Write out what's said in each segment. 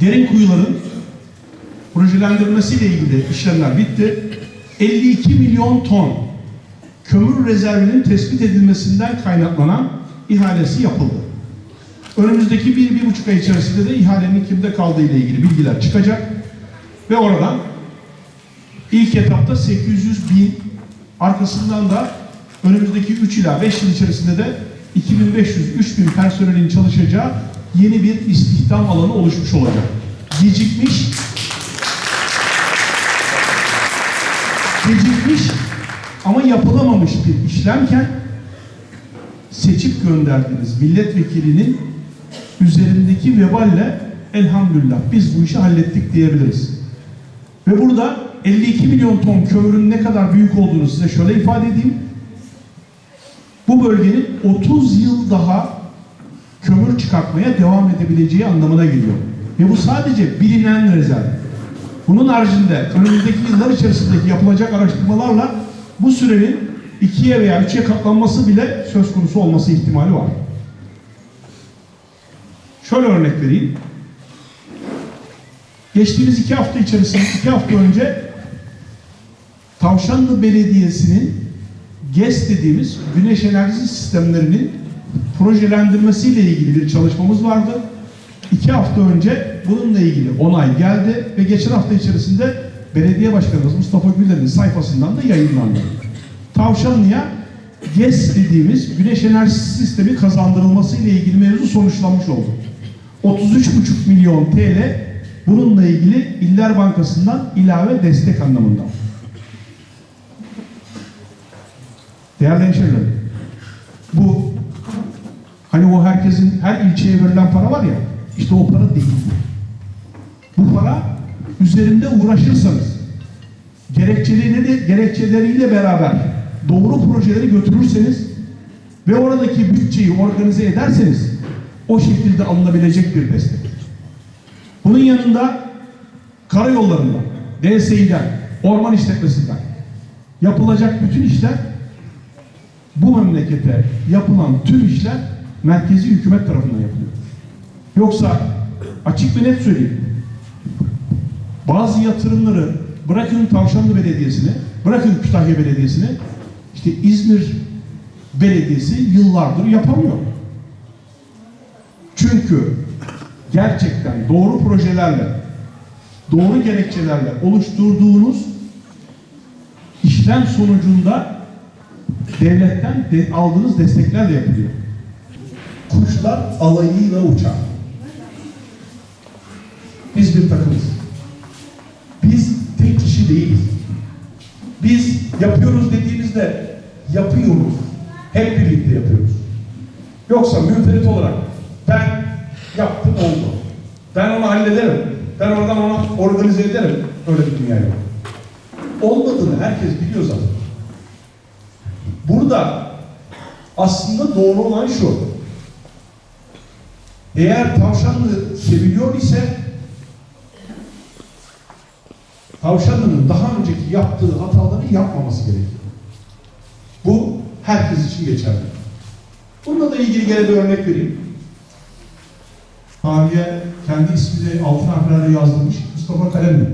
Derin kuyuların projelendirmesiyle ilgili işlemler bitti. 52 milyon ton kömür rezervinin tespit edilmesinden kaynaklanan ihalesi yapıldı. Önümüzdeki bir, bir buçuk ay içerisinde de ihalenin kimde kaldığı ile ilgili bilgiler çıkacak. Ve oradan ilk etapta 800 bin, arkasından da önümüzdeki 3 ila 5 yıl içerisinde de 2500-3000 personelin çalışacağı yeni bir istihdam alanı oluşmuş olacak. Gecikmiş, gecikmiş ama yapılamamış bir işlemken seçip gönderdiğiniz milletvekilinin üzerindeki veballe elhamdülillah biz bu işi hallettik diyebiliriz. Ve burada 52 milyon ton kömürün ne kadar büyük olduğunu size şöyle ifade edeyim. Bu bölgenin 30 yıl daha kömür çıkartmaya devam edebileceği anlamına geliyor. Ve bu sadece bilinen rezerv. Bunun haricinde önümüzdeki yıllar içerisindeki yapılacak araştırmalarla bu sürenin ikiye veya üçe katlanması bile söz konusu olması ihtimali var. Şöyle örnek vereyim. Geçtiğimiz iki hafta içerisinde, iki hafta önce Tavşanlı Belediyesi'nin GES dediğimiz güneş enerjisi sistemlerinin projelendirmesiyle ilgili bir çalışmamız vardı. İki hafta önce bununla ilgili onay geldi ve geçen hafta içerisinde belediye başkanımız Mustafa Güler'in sayfasından da yayınlandı. Tavşanlı'ya GES dediğimiz güneş enerjisi sistemi kazandırılması ile ilgili mevzu sonuçlanmış oldu. 33,5 milyon TL bununla ilgili İller Bankası'ndan ilave destek anlamında. Değerli hemşehrilerim, bu hani o herkesin her ilçeye verilen para var ya, işte o para değil. Bu para üzerinde uğraşırsanız, gerekçeleriyle, gerekçeleriyle beraber doğru projeleri götürürseniz ve oradaki bütçeyi organize ederseniz o şekilde alınabilecek bir destek. Bunun yanında karayollarından, DSİ'den, orman işletmesinden yapılacak bütün işler bu memlekete yapılan tüm işler merkezi hükümet tarafından yapılıyor. Yoksa açık ve net söyleyeyim. Bazı yatırımları bırakın Tavşanlı Belediyesi'ne, bırakın Kütahya Belediyesi'ne, işte İzmir Belediyesi yıllardır yapamıyor. Çünkü gerçekten doğru projelerle, doğru gerekçelerle oluşturduğunuz işlem sonucunda devletten de aldığınız desteklerle yapılıyor. Kuşlar alayıyla uçar. Biz bir takımız. Biz tek kişi değiliz. Biz yapıyoruz dediğimizde yapıyoruz. Hep birlikte yapıyoruz. Yoksa münferit olarak ben yaptım oldu. Ben onu hallederim. Ben oradan onu organize ederim. Öyle bir dünya yok. Olmadığını herkes biliyor zaten. Burada aslında doğru olan şu. Eğer tavşanlı seviliyor ise tavşanlının daha önceki yaptığı hataları yapmaması gerekiyor. Bu herkes için geçerli. Bununla da ilgili gene bir örnek vereyim. Tarihe kendi ismini altın harflerle yazdırmış Mustafa Kalemli.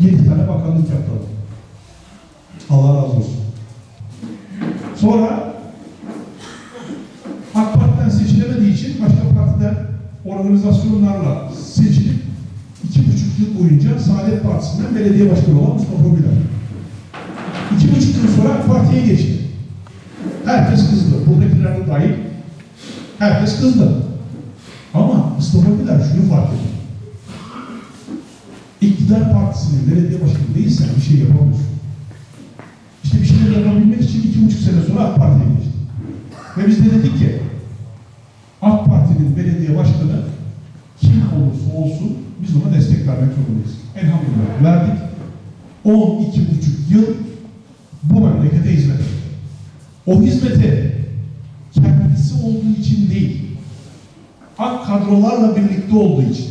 Yedi tane bakanlık yaptı. Allah razı olsun. Sonra AK Parti'den seçilemediği için başka partiden organizasyonlarla seçilip iki buçuk yıl boyunca Saadet Partisi'nden belediye başkanı olan Mustafa Güler. İki buçuk yıl sonra Parti'ye geçti. Herkes kızdı. Buradakiler de dahil. Herkes kızdı. Ama Mustafa Güler şunu fark etti. İktidar Partisi'nin belediye başkanı değilsen bir şey yapamıyorsun. İşte bir şeyler yapabilmek için iki buçuk sene sonra AK Parti'ye geçti. Ve biz de dedik ki AK Parti'nin belediye başkanı kim olursa olsun biz ona destek vermek zorundayız. Elhamdülillah verdik. 12 buçuk yıl bu memlekete hizmet etti. O hizmeti kendisi olduğu için değil, AK kadrolarla birlikte olduğu için,